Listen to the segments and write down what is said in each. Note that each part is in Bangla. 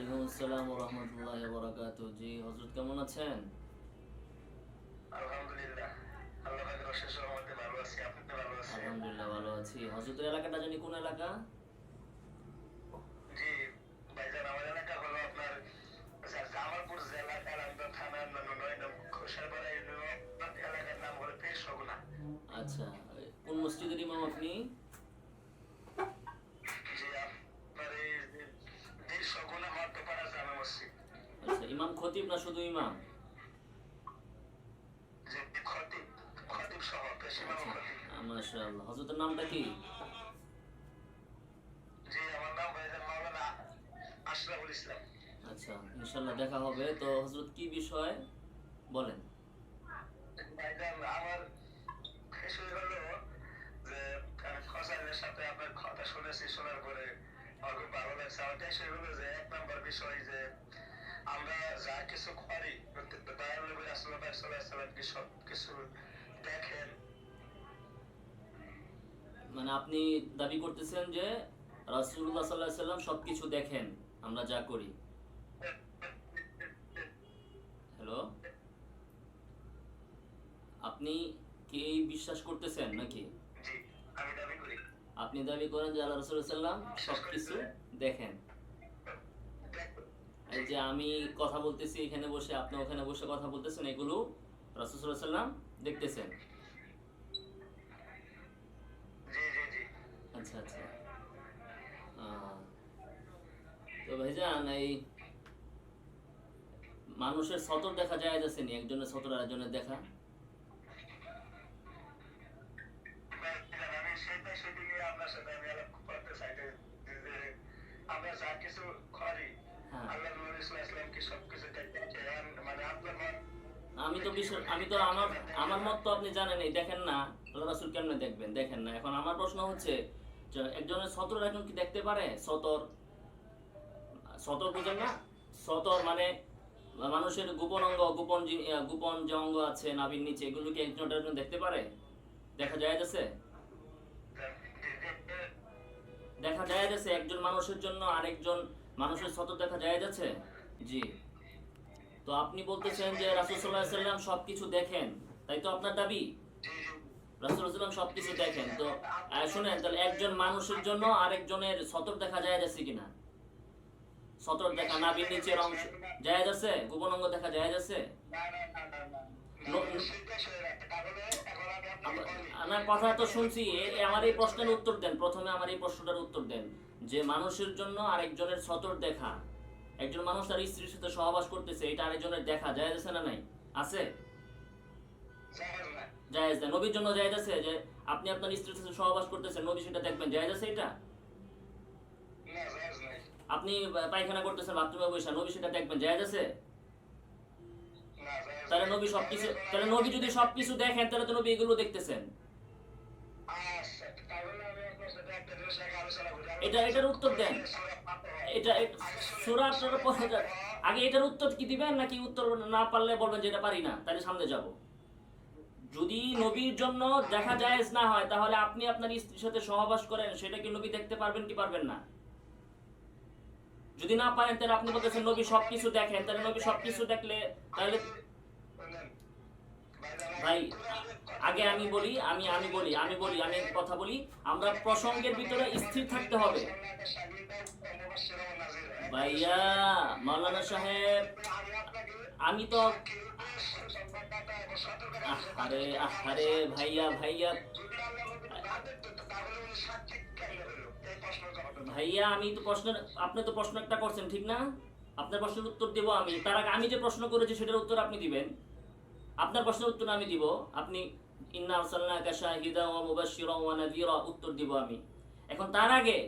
ওয়ালাইকুম আসসালাম রহমতুল্লাহ বরাকাত জি হজরত কেমন আছেন? আলহামদুলিল্লাহ আল্লাহ পাকের অশেষ রহমতে ভালো আছি। আপনি ভালো আছেন? আলহামদুলিল্লাহ ভালো আছি। হজরতের এলাকাটা জানি কোন এলাকা জি ভাইজান আমার এলাকা হলো আপনার স্যার জামালপুর জেলা কালান্দা থানার নয় নং খোসারপাড়া ইউনিয়ন এলাকার নাম হলো পীর সগুনা আচ্ছা কোন মসজিদের ইমাম আপনি জি আপনার এই যে পীর সগুনা মধ্যপাড়া জামে মসজিদ আচ্ছা ইমাম খতিব না শুধু ইমাম? মাশাআল্লাহ। হজরতের নামটা কি? জি আমার নাম মাওলানা আশরাফুল ইসলাম। আচ্ছা দেখা হবে। তো কি বিষয় বলেন? ভাইজান আমার বিষয় হলো যে ফসাইলের সাথে আপনার কথা শুনেছি শোনার পরে আমার খুব ভালো লাগছে। আমার বিষয় হলো যে এক নম্বর বিষয় যে আমরা যা কিছু করি দয়াল নবী রাসূলুল্লাহ সাল্লাল্লাহু আলাইহি সাল্লাম কি সব কিছু দেখেন? মানে আপনি দাবি করতেছেন যে রাসূলুল্লাহ সাল্লাল্লাহু আলাইহি সাল্লাম সবকিছু দেখেন আমরা যা করি। হ্যালো? আপনি কি এই বিশ্বাস করতেছেন নাকি? জি আমি দাবি করি। আপনি দাবি করেন যে আল্লাহ রসুল্লাহ সাল্লাম সবকিছু দেখেন। যে আমি কথা বলতেছি এখানে বসে আপনি ওখানে বসে কথা বলতেছেন এগুলো রাসুল্লাহ দেখতেছেন। আচ্ছা আচ্ছা। তো ভাইজান এই মানুষের সতর দেখা যায় যাচ্ছে নি? একজনের সতর আরেকজনের দেখা ভাইজান, আমি সেটা সেদিকে আপনার সাথে আমি আলাপ করতে চাই যে যে আমরা যা কিছু করি হ্যাঁ আল্লাহ নবী সাল্লাল্লাহু আলাইহি সাল্লাম কি সবকিছু দেখেন মানে আপনার মত আমি তো বিষয় আমি তো আমার আমার মত তো আপনি জানেনই দেখেন না, আল্লাহ রাসুল কেমনে দেখবেন? দেখেন না। এখন আমার প্রশ্ন হচ্ছে একজনের সতর একজন কি দেখতে পারে? সতর? সতর বুঝেন না? সতর মানে মানুষের গোপন অঙ্গ, গোপন গোপন যে অঙ্গ আছে, নাভির নিচে, এগুলো কি একজন একজন দেখতে পারে? দেখা যায় যাচ্ছে দেখা যায় যাচ্ছে একজন মানুষের জন্য আরেকজন মানুষের সতর দেখা যায় যাচ্ছে জি। তো আপনি বলতেছেন যে রাসুল সাল্লাহ সাল্লাম সবকিছু দেখেন, তাই তো আপনার দাবি? রাসুল সাল্লাম সবকিছু দেখেন, তো শুনেন, তাহলে একজন মানুষের জন্য আরেকজনের সতর দেখা যায় যাচ্ছে কিনা? সতর দেখা নাভির নিচের অংশ যায় যাচ্ছে গোপন অঙ্গ দেখা যায় যাচ্ছে আমার কথা তো শুনছি আমার এই প্রশ্নের উত্তর দেন, প্রথমে আমার এই প্রশ্নটার উত্তর দেন, যে মানুষের জন্য আরেকজনের সতর দেখা একজন মানুষ তার স্ত্রীর সাথে সহবাস করতেছে এটা আরেকজনের দেখা যায় যাচ্ছে না নাই? আছে? জায়েজ না নবীর জন্য জায়েজ আছে যে আপনি আপনার স্ত্রীর সাথে সহবাস করতেছেন নবী সেটা দেখবেন। জায়েজ আছে এটা? আপনি পায়খানা করতেছেন বাথরুমে বসে নবী সেটা দেখবেন। জায়েজ আছে? তাহলে নবী সবকিছু তাহলে নবী যদি সবকিছু দেখেন তাহলে তো নবী এগুলো দেখতেছেন। এটা এটার উত্তর দেন। এটা সুরা আপনারা আগে এটার উত্তর কি দিবেন নাকি উত্তর না পারলে বলবেন যে এটা পারি না? তাহলে সামনে যাব। যদি নবীর জন্য দেখা জায়েজ না হয়, তাহলে আপনি আপনার স্ত্রীর সাথে সহবাস করেন, সেটা কি নবী দেখতে পারবেন কি পারবেন না? যদি না পারেন, তাহলে আপনি বলতেছেন, নবী সবকিছু দেখেন। তাহলে নবী সবকিছু দেখলে, তাহলে ভাই, আগে আমি বলি, আমি আমি বলি আমি বলি, আমি কথা বলি। আমরা প্রসঙ্গের ভিতরে স্থির থাকতে হবে। ভাইয়া, মাওলানা সাহেব, আমি তো আরে আরে ভাইয়া ভাইয়া। ভাইয়া, আমি তো প্রশ্ন আপনি তো প্রশ্ন একটা করছেন, ঠিক না? আপনার প্রশ্নের উত্তর দেব আমি। তার আগে আমি যে প্রশ্ন করেছি, সেটার উত্তর আপনি দিবেন। আপনার প্রশ্নের উত্তর আমি দিব। আপনি ইন্না আরসালনাকা শাহিদা ওয়া মুবাশশিরা ওয়া নাযীরা উত্তর দিব আমি। এখন তার আগে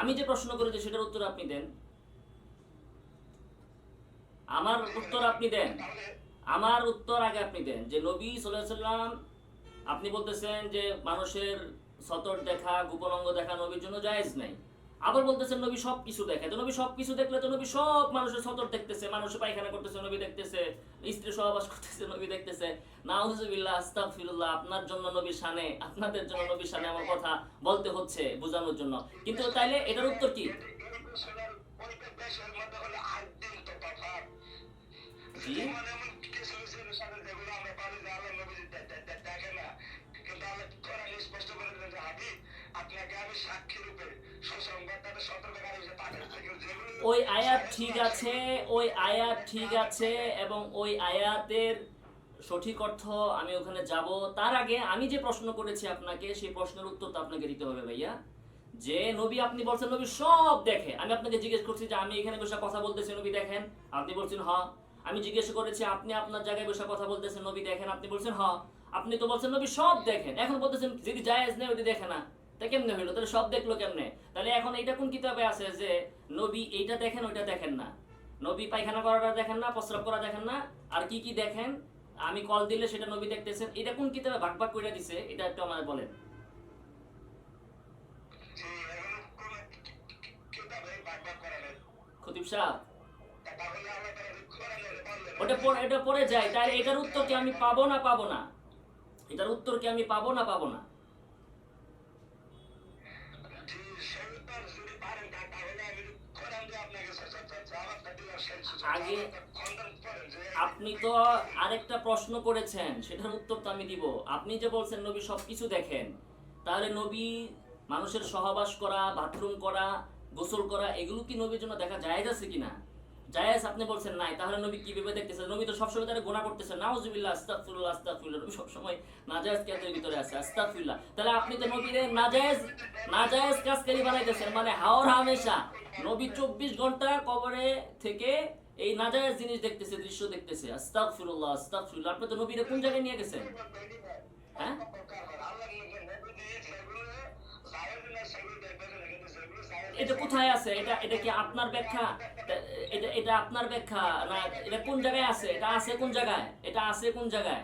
আমি যে প্রশ্ন করেছি সেটার উত্তর আপনি দেন। আমার উত্তর আপনি দেন। আমার উত্তর আগে আপনি দেন যে নবী সাল্লাম আপনি বলতেছেন যে মানুষের সতর দেখা, গোপন অঙ্গ দেখা নবীর জন্য জায়েজ নাই। আবার বলতেছেন নবী সব কিছু দেখে তো নবী সব কিছু দেখলে তো নবী সব মানুষের সতর দেখতেছে মানুষের পায়খানা করতেছে নবী দেখতেছে স্ত্রী সহবাস করতেছে নবী দেখতেছে। নাউজুবিল্লাহ আস্তাগফিরুল্লাহ আপনার জন্য নবী শানে আপনাদের জন্য নবী শানে আমার কথা বলতে হচ্ছে বোঝানোর জন্য। কিন্তু তাইলে এটার উত্তর কি? না আপনাকে আমি সাক্ষী রূপে ওই আয়াত ঠিক আছে, ওই আয়াত ঠিক আছে এবং ওই আয়াতের সঠিক অর্থ আমি ওখানে যাব। তার আগে আমি যে প্রশ্ন করেছি আপনাকে, সেই প্রশ্নের উত্তর তো আপনাকে দিতে হবে ভাইয়া। যে নবী, আপনি বলছেন, নবী সব দেখে। আমি আপনাকে জিজ্ঞেস করছি যে, আমি এখানে বসে কথা বলতেছি, নবী দেখেন? আপনি বলছেন, হ। আমি জিজ্ঞেস করেছি, আপনি আপনার জায়গায় বসে কথা বলতেছেন, নবী দেখেন? আপনি বলছেন, হ। আপনি তো বলছেন, নবী সব দেখেন। এখন বলতেছেন, যদি জায়েজ নেই ওটি দেখে না। তা কেমনে হইল? তাহলে সব দেখল কেমনে? তাহলে এখন এইটা কোন কিতাবে আছে যে নবী এইটা দেখেন ওইটা দেখেন না? নবী পায়খানা করাটা দেখেন না প্রস্রাব করা দেখেন না আর কি কি দেখেন? আমি কল দিলে সেটা নবী দেখতেছেন। এটা কোন কিতাবে? ভাগ ভাগ করে দিছে এটা একটু আমাদের বলেন। খতিব সাহেব ওটা পরে এটা পরে যায়। তাহলে এটার উত্তর কি আমি পাবো না পাবো না? এটার উত্তর কি আমি পাবো না পাবো না? আগে- আপনি তো আরেকটা প্রশ্ন করেছেন, সেটার উত্তর তো আমি দিব। আপনি যে বলছেন, নবী সবকিছু দেখেন, তাহলে নবী মানুষের সহবাস করা, বাথরুম করা, গোসল করা, এগুলো কি নবীর জন্য দেখা জায়েজ আছে কিনা? জায়েজ আপনি বলছেন নাই, তাহলে নবী কি ভেবে দেখতেছেন নবী তো সবসময় তারা গোনা করতেছেন নাউজুবিল্লাহ, আস্তাগফিরুল্লাহ আস্তাগফিরুল্লাহ, নবী সবসময় নাজায়েজ কাজের ভিতরে আছে, আস্তাগফিরুল্লাহ। তাহলে আপনি তো নবীরে নাজায়েজ নাজায়েজ কাজকারী বানাইতেছেন মানে হাওর হামেশা। নবী চব্বিশ ঘণ্টা কবরে থেকে এই নাজায়েজ জিনিস দেখতেছে, দৃশ্য দেখতেছে। আস্তাগফিরুল্লাহ আস্তাগফিরুল্লাহ। আপনি তো নবীরে কোন জায়গায় নিয়ে গেছেন? হ্যাঁ? এটা কোথায় আছে? এটা এটা কি আপনার ব্যাখ্যা? এটা এটা আপনার ব্যাখ্যা? না, এটা কোন জায়গায় আছে? এটা আছে কোন জায়গায়? এটা আছে কোন জায়গায়?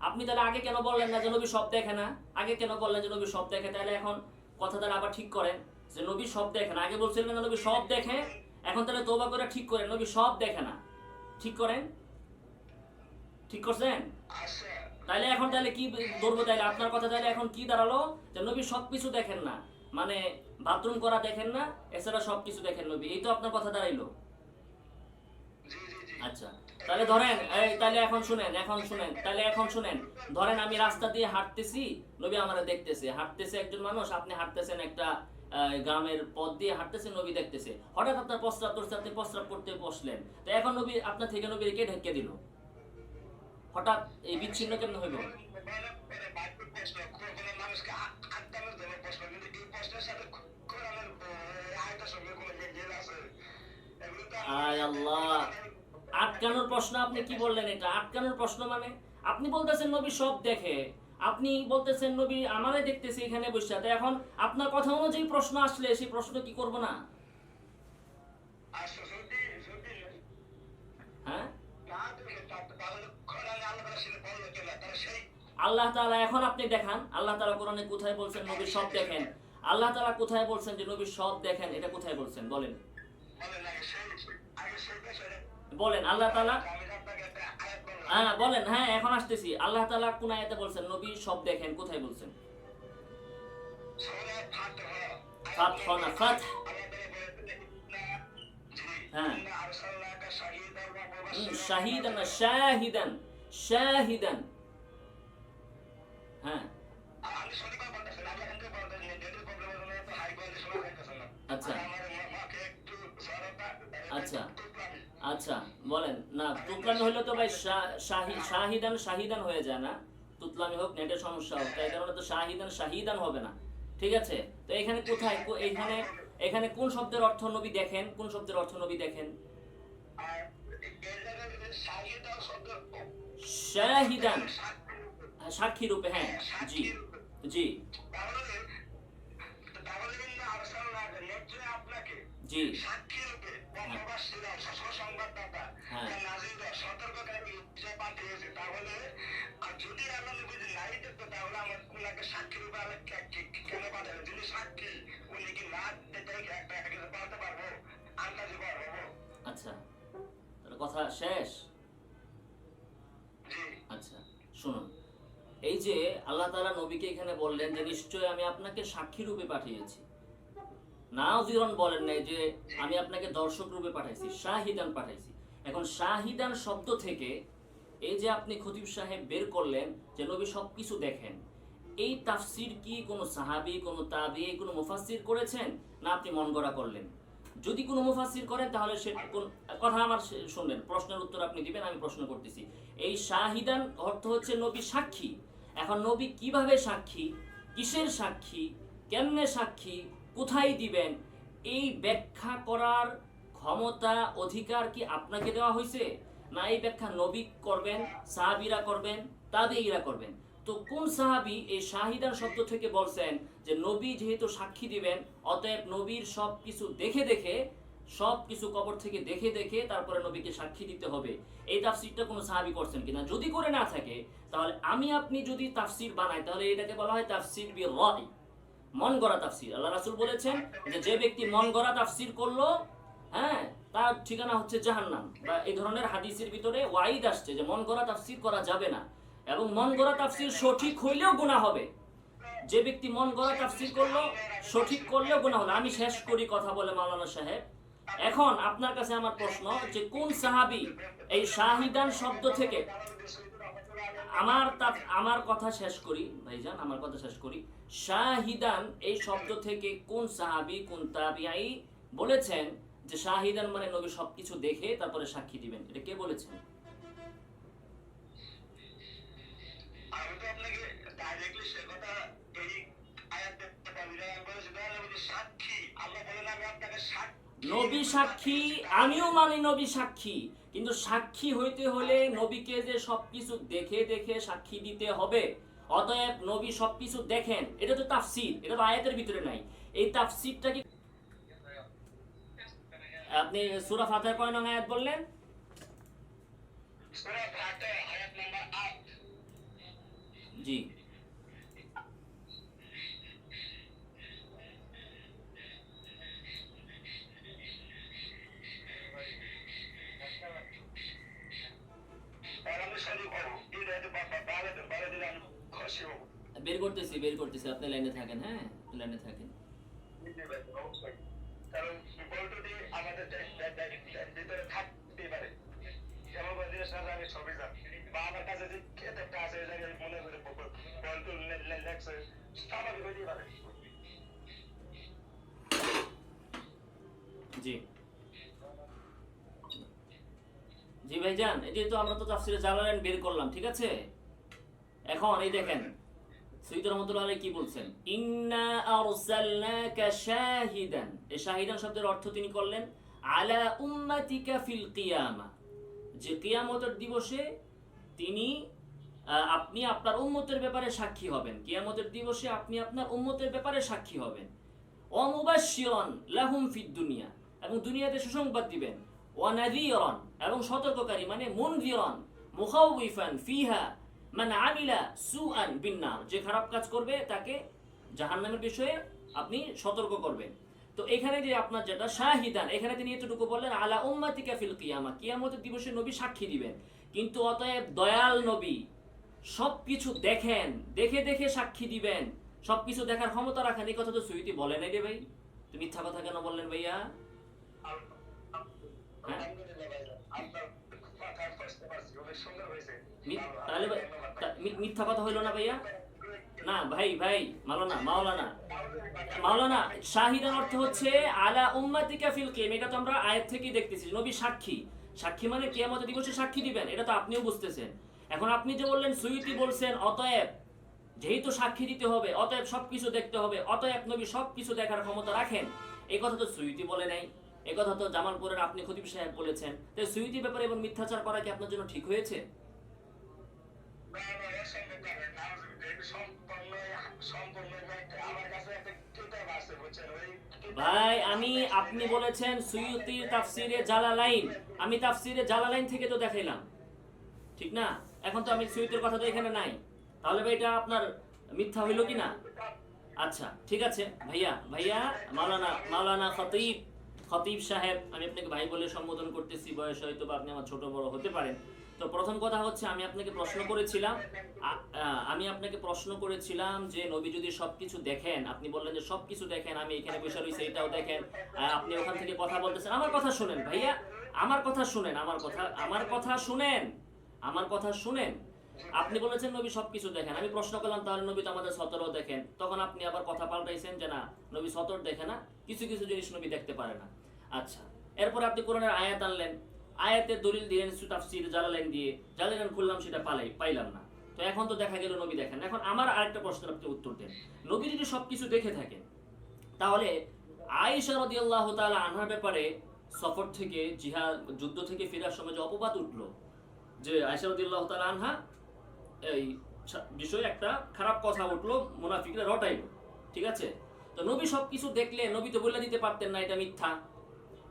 আপনি তাহলে আগে কেন বললেন না যে নবী সব দেখে না? আগে কেন বললেন যে নবী সব দেখে? তাহলে এখন কথা তাহলে আবার ঠিক করেন। যে নবী সব দেখে না। আগে বলছিলেন নবী সব দেখে? এখন তাহলে তোবা করে ঠিক করেন, নবী সব দেখে না। ঠিক করেন? ঠিক করছেন? তাইলে এখন তাহলে কি ধরবো তাইলে? আপনার কথা তাহলে এখন কি দাঁড়াল? যে নবী সবকিছু দেখেন না। মানে বাথরুম করা দেখেন না, এছাড়া সবকিছু দেখেন নবী। এই তো আপনার কথা দাঁড়াইলো। আচ্ছা তাহলে ধরেন, এই তাহলে এখন শুনেন এখন শুনেন তাহলে এখন শুনেন। ধরেন আমি রাস্তা দিয়ে হাঁটতেছি, নবী আমারে দেখতেছে। হাঁটতেছে একজন মানুষ, আপনি হাঁটতেছেন একটা গ্রামের পথ দিয়ে হাঁটতেছে, নবী দেখতেছে। হঠাৎ আপনার প্রস্রাব করছে আপনি প্রস্রাব করতে বসলেন। তো এখন নবী, আপনার থেকে নবী কে ঢেকে দিল। হঠাৎ এই বিচ্ছিন্ন কেমন হইব? আটকানোর প্রশ্ন আপনি কি বললেন এটা? আটকানোর প্রশ্ন মানে? আপনি বলতেছেন নবী সব দেখে। আপনি বলতেছেন নবী আমারে দেখতেছি এখানে বসে। তো এখন আপনার কথা অনুযায়ী প্রশ্ন আসলে সেই প্রশ্ন কি করব না? যদি হ্যাঁ? আল্লাহ তাআলা এখন আপনি দেখান আল্লাহ তাআলা কোরআনে কোথায় বলছেন নবী সব দেখেন। আল্লাহ তাআলা কোথায় বলছেন যে নবী সব দেখেন এটা কোথায় বলছেন? বলেন। বলেন আল্লাহ তাআলা হ্যাঁ বলেন হ্যাঁ এখন আসতেছি আল্লাহ তাআলা কোন আয়াতে বলছেন নবী সব দেখেন, কোথায় বলছেন না। হ্যাঁ। হ্যাঁ আচ্ছা। আচ্ছা। আচ্ছা বলেন। না তুতলামি হলে তো ভাই শাহিদান শাহিদান হয়ে যায় না। তুতলামি হোক নেটের সমস্যা হোক তাই কারণে তো শাহিদান শাহিদান হবে না। ঠিক আছে? তো এখানে কোথায় এখানে এখানে কোন শব্দের অর্থ নবী দেখেন? কোন শব্দের অর্থ নবী দেখেন? শাহিদান। সাক্ষী রূপে হ্যাঁ জি জি। জি। আচ্ছা। তাহলে কথা শেষ? আচ্ছা শুনুন। এই যে আল্লাহ তাআলা নবীকে এখানে বললেন যে নিশ্চয় আমি আপনাকে সাক্ষী রূপে পাঠিয়েছি। নাও জিরন বলেন নাই যে আমি আপনাকে দর্শক রূপে পাঠাইছি শাহিদান পাঠাইছি। এখন শাহিদান শব্দ থেকে এই যে আপনি খতিব সাহেব বের করলেন যে নবী সব কিছু দেখেন, এই তাফসির কি কোনো সাহাবি, কোনো তাবি, কোনো মুফাসির করেছেন না আপনি মন গড়া করলেন? যদি কোনো মুফাসির করেন তাহলে সে কোন- কথা আমার শুনলেন, প্রশ্নের উত্তর আপনি দিবেন, আমি প্রশ্ন করতেছি। এই শাহিদান অর্থ হচ্ছে নবী সাক্ষী। এখন নবী কীভাবে সাক্ষী, কিসের সাক্ষী, কেমনে সাক্ষী, কোথায় দিবেন, এই ব্যাখ্যা করার ক্ষমতা, অধিকার কি আপনাকে দেওয়া হয়েছে না এই ব্যাখ্যা নবী করবেন, সাহাবিরা করবেন তাবেইরা করবেন। তো কোন সাহাবি এই শাহিদান শব্দ থেকে বলছেন যে নবী যেহেতু সাক্ষী দিবেন, অতএব নবীর সব কিছু দেখে দেখে, সব কিছু কবর থেকে দেখে দেখে তারপরে নবীকে সাক্ষী দিতে হবে। এই তাফসিরটা কোনো সাহাবি করছেন কিনা? যদি করে না থাকে, তাহলে আমি আপনি যদি তাফসির বানাই, তাহলে এটাকে বলা হয় তাফসির বি রাই মন গড়া তাফসির। আল্লাহ রাসূল বলেছেন যে যে ব্যক্তি মন গড়া তাফসির করল হ্যাঁ তার ঠিকানা হচ্ছে জাহান্নাম বা এই ধরনের হাদিসের ভিতরে ওয়াইদ আসছে যে মন গড়া তাফসির করা যাবে না। এবং মন গড়া তাফসির সঠিক হইলেও গুনাহ হবে। যে ব্যক্তি মন গড়া তাফসির করল, সঠিক করলেও গুনাহ হলো আমি শেষ করি কথা বলে মাওলানা সাহেব। এখন আপনার কাছে আমার প্রশ্ন যে কোন সাহাবি এই শাহিদান শব্দ থেকে আমার তা- আমার কথা শেষ করি, ভাইজান, আমার কথা শেষ করি। শাহিদান এই শব্দ থেকে কোন সাহাবি, কোন তাবিআই বলেছেন যে শাহিদান মানে নবী সবকিছু দেখে তারপরে সাক্ষী দিবেন এটা কে বলেছেন? আমি তো আপনাকে ডাইরেক্টলি সে কথা এই আয়াত দেখতে পাবি না আমি বলেছি তাহলে আমি যে সাক্ষী। আল্লাহ বলেন আমি আপনাকে সাক্ষী নবী সাক্ষী আমিও মানি নবী সাক্ষী কিন্তু সাক্ষী হইতে হলে নবীকে যে সবকিছু দেখে দেখে সাক্ষী দিতে হবে অতএব নবী সবকিছু দেখেন এটা তো তাফসির এটা তো আয়াতের ভিতরে নাই। এই তাফসিরটা কি আপনি সূরা ফাতিহার কয় নং আয়াত বললেন? সূরা ফাতিহা আয়াত নাম্বার 8 জি। বের করতেছি বের করতেছি আপনি লাইনে থাকেন হ্যাঁ? লাইনে থাকেন। কারণ আমাদের ভিতরে থাকতেই পারে। জি ভাইজান, এই যেহেতু আমরা তো তাফসিরে জালালাইন বের করলাম, ঠিক আছে? এখন এই দেখেন সৈয়দ রহমতুল্লাহ কি বলছেন? ইন্না আরসালনাকা শাহিদান এই শাহিদান শব্দের অর্থ তিনি করলেন, আলা উম্মাতিকা ফিল কিয়ামা যে কিয়ামতের দিবসে তিনি আপনি আপনার উম্মতের ব্যাপারে সাক্ষী হবেন। কিয়ামতের দিবসে আপনি আপনার উম্মতের ব্যাপারে সাক্ষী হবেন। অমুবাশিরন লাহুম ফিদ দুনিয়া এবং দুনিয়াতে সুসংবাদ দিবেন। ওয়ানাযীরান এবং সতর্ককারী মানে মুনযিরান মুখাউইফান ফিহা মান আমিলা সুআন বিন্নার যে খারাপ কাজ করবে তাকে জাহান্নামের বিষয়ে আপনি সতর্ক করবেন তো এখানে যে আপনার যেটা শাহিদান এখানে তিনি এতটুকু বললেন আলা উম্মাতিকা ফিল কিয়ামা কিয়ামতের দিবসে নবী সাক্ষী দিবেন কিন্তু অতএব দয়াল নবী সবকিছু দেখেন দেখে দেখে সাক্ষী দিবেন সবকিছু দেখার ক্ষমতা রাখেন এই কথা তো সুইটি বলে নাই রে ভাই তুমি মিথ্যা কথা কেন বললেন ভাইয়া হ্যাঁ? তাহলে মিথ্যা কথা না ভাইয়া? না, ভাই ভাই, মাওলানা মাওলানা মাওলানা অর্থ হচ্ছে, আলা কিয়াম এটা তো আমরা থেকেই দেখতেছি, নবী সাক্ষী। সাক্ষী মানে দিবসে সাক্ষী দিবেন, এটা তো আপনিও বুঝতেছেন। এখন আপনি যে বললেন সুইতি বলছেন, অতএব যেহেতু সাক্ষী দিতে হবে, অতএব সবকিছু দেখতে হবে, অতএব নবী সবকিছু দেখার ক্ষমতা রাখেন এই কথা তো সুইতি বলে নাই। এই কথা তো জামালপুরের আপনি খতিব সাহেব বলেছেন। তাই সুইতি ব্যাপারে এবং মিথ্যাচার করা কি আপনার জন্য ঠিক হয়েছে? ভাই। আমি, আপনি বলেছেন সুয়ুতির তাফসিরে জালালাইন আমি তাফসিরে জালালাইন থেকে তো দেখাইলাম। ঠিক না? এখন তো আমি সুয়ুতির কথা তো এখানে নাই। তাহলে ভাই এটা আপনার মিথ্যা হইল কি না আচ্ছা ঠিক আছে। ভাইয়া ভাইয়া, মাওলানা মাওলানা খতিব খতিব সাহেব, আমি আপনাকে ভাই বলে সম্বোধন করতেছি, বয়স হয়তো বা আপনি আমার ছোট বড় হতে পারেন। তো প্রথম কথা হচ্ছে, আমি আপনাকে প্রশ্ন করেছিলাম আমি আপনাকে প্রশ্ন করেছিলাম যে, নবী যদি সবকিছু দেখেন, আপনি বললেন যে, সবকিছু দেখেন, আমি এখানে বসে রয়েছি এটাও দেখেন আপনি ওখান থেকে কথা বলতেছেন, আমার কথা শোনেন ভাইয়া, আমার কথা শুনেন, আমার কথা আমার কথা শুনেন, আমার কথা শুনেন। আপনি বলেছেন, নবী সবকিছু দেখেন, আমি প্রশ্ন করলাম, তাহলে নবী তো আমাদের সতরও দেখেন, তখন আপনি আবার কথা পাল্টাইছেন যে, না, নবী সতর দেখে না কিছু কিছু জিনিস নবী দেখতে পারে না। আচ্ছা এরপরে আপনি কোরআনের আয়াত আনলেন। আয়াতের দলিল দিলেন তাফসির জালালেন দিয়ে জালালেন খুললাম, সেটা পালাই পাইলাম না। তো এখন তো দেখা গেল নবী দেখেন। এখন আমার আরেকটা প্রশ্নের আপনি উত্তর দেন। নবী যদি সবকিছু দেখে থাকেন, তাহলে আয়েশা রাদিয়াল্লাহু তাআলা আনহার ব্যাপারে সফর থেকে, জিহাদ, যুদ্ধ থেকে ফেরার সময় যে অপবাদ উঠল, যে আয়েশা রাদিয়াল্লাহু তাআলা আনহা এই বিষয়ে একটা খারাপ কথা উঠল, মুনাফিকরা রটাইলো। ঠিক আছে? তো নবী সবকিছু দেখলে নবী তো বলে দিতে পারতেন না, এটা মিথ্যা।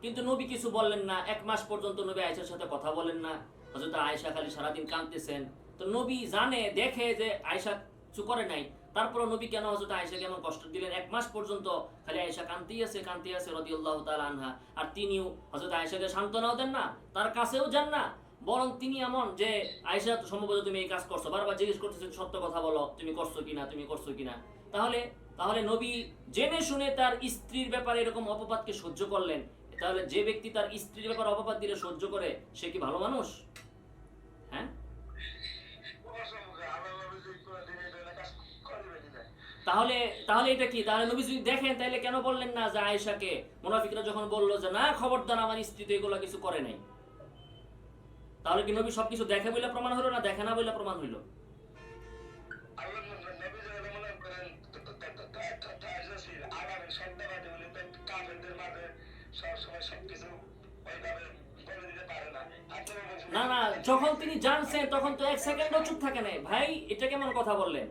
কিন্তু নবী কিছু বললেন না, এক মাস পর্যন্ত নবী আয়েশার সাথে কথা বলেন না। হযরত আয়েশা খালি সারাদিন কাঁদতেছেন। তো নবী জানে, দেখে যে আয়েশা কিছু করে নাই। তারপর নবী কেন হযরত আয়েশা কেমন কষ্ট দিলেন? এক মাস পর্যন্ত খালি আয়েশা কান্তি আছে কান্তি আছে রাদিয়াল্লাহু তাআলা আনহা। আর তিনিও হযরত আয়েশাকে সান্ত্বনাও দেন না, তার কাছেও যান না। বরং তিনি এমন যে, আয়েশা সম্ভবত তুমি এই কাজ করছ, বারবার জিজ্ঞেস করতেছেন, সত্য কথা বলো, তুমি করছ কিনা, তুমি করছ কিনা। তাহলে তাহলে নবী জেনে শুনে তার স্ত্রীর ব্যাপারে এরকম অপবাদকে সহ্য করলেন। তাহলে যে ব্যক্তি তার স্ত্রীর ব্যাপারে অপবাদ দিলে সহ্য করে, সে কি ভালো মানুষ? হ্যাঁ? তাহলে তাহলে এটা কি? তাহলে নবী যদি দেখেন, তাহলে কেন বললেন না যে আয়েশাকে? মুনাফিকরা যখন বলল যে, না, খবরদার, আমার স্ত্রী তো এগুলো কিছু করে নাই। তাহলে কি নবী সবকিছু দেখে বলে প্রমাণ হলো না? দেখে না বলে প্রমাণ হইল? যখন তিনি জানছেন, তখন তো এক সেকেন্ডও চুপ থাকে নাই। ভাই, এটা কেমন কথা বললেন?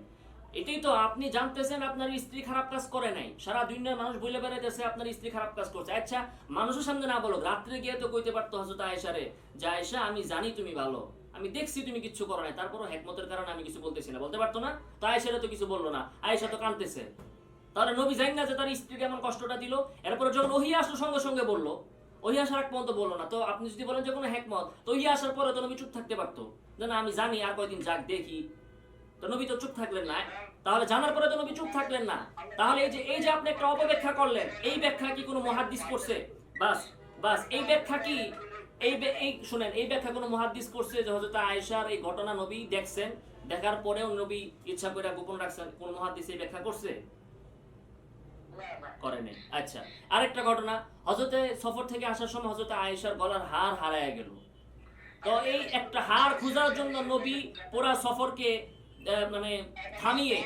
এটাই তো আপনি জানতেছেন, আপনার স্ত্রী খারাপ কাজ করে নাই। সারা দুনিয়ার মানুষ বলে বেড়াইতেছে, আপনার স্ত্রী খারাপ কাজ করছে। আচ্ছা মানুষের সামনে না বলো রাত্রে গিয়ে তো কইতে পারতো হজরত আয়েশারে যে আয়েশা, আমি জানি তুমি ভালো। আমি দেখছি তুমি কিছু করো নাই। তারপরও হেকমতের কারণে আমি কিছু বলতেছি না। বলতে পারতো না? তো আয়েশারে তো কিছু বলল না। আয়েশা তো কাঁদতেছে। তাহলে নবী জানি না যে তার স্ত্রীকে এমন কষ্টটা দিল? এরপরে যখন ওহি আসলো, সঙ্গে সঙ্গে বলল ওহি আসার এক পর্যন্ত বলল না। তো আপনি যদি বলেন যে কোনো হেকমত তো ওহি আসার পরে তো নবী চুপ থাকতে পারতো। যে না, আমি জানি, আর কয়দিন যাক, দেখি। তো নবী তো চুপ থাকলেন না। তাহলে জানার পরে তো নবী চুপ থাকলেন না। তাহলে এই যে এই যে আপনি একটা অপব্যাখ্যা করলেন, এই ব্যাখ্যা কি কোনো মহাদ্দিস করছে? বাস বাস, এই ব্যাখ্যা কি? এই এই, শুনেন, এই ব্যাখ্যা কোনো মহাদ্দিস করছে যে হযরত আয়েশার এই ঘটনা নবী দেখছেন, দেখার পরেও নবী ইচ্ছা করে গোপন রাখছেন, কোন মহাদ্দিস এই ব্যাখ্যা করছে? করেনি। আচ্ছা আরেকটা ঘটনা। হজরতে সফর থেকে আসার সময় হজরতে আয়েশার গলার হার হারায় গেল। তো এই একটা হার খোঁজার জন্য নবী পুরা সফরকে মানে থামিয়ে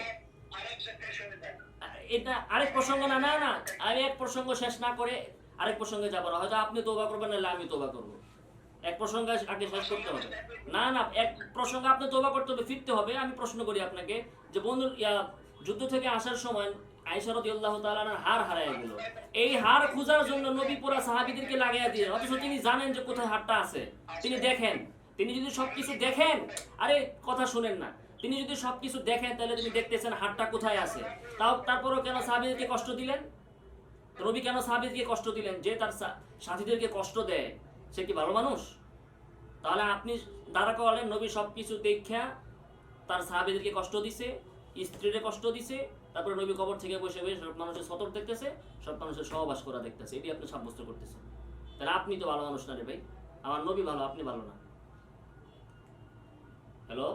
এটা আরেক প্রসঙ্গ না না না আমি এক প্রসঙ্গ শেষ না করে আরেক প্রসঙ্গে যাব না। হয়তো আপনি তোবা করবেন, নাহলে আমি তোবা করব। এক প্রসঙ্গ আগে শেষ করতে হবে। না না, এক প্রসঙ্গ আপনি তোবা করতে হবে, ফিরতে হবে। আমি প্রশ্ন করি আপনাকে যে বন্ধু যুদ্ধ থেকে আসার সময় আয়েশা রাদিয়াল্লাহু তাআলার হার হারায় গেল। এই হার খোঁজার জন্য নবী পুরা সাহাবীদেরকে লাগাইয়া দিয়ে, অথচ তিনি জানেন যে কোথায় হারটা আছে। তিনি দেখেন, তিনি যদি সবকিছু দেখেন, আরে কথা শুনেন না। তিনি যদি সবকিছু দেখেন, তাহলে তিনি দেখতেছেন হারটা কোথায় আছে। তাও তারপরও কেন সাহাবীদেরকে কষ্ট দিলেন? নবী কেন সাহাবীদেরকে কষ্ট দিলেন? যে তার সাথীদেরকে কষ্ট দেয়, সে কি ভালো মানুষ? তাহলে আপনি দাঁড়া করলেন, নবী সবকিছু দেখা তার সাহাবীদেরকে কষ্ট দিছে, স্ত্রীরে কষ্ট দিছে তারপরে নবী কবর থেকে বসে বসে সব মানুষের সতর দেখতেছে, সব মানুষের সহবাস করা দেখতেছে। এটি আপনি সাব্যস্ত করতেছেন। তাহলে আপনি তো ভালো মানুষ না রে ভাই। আমার নবী ভালো, আপনি ভালো না। হ্যালো?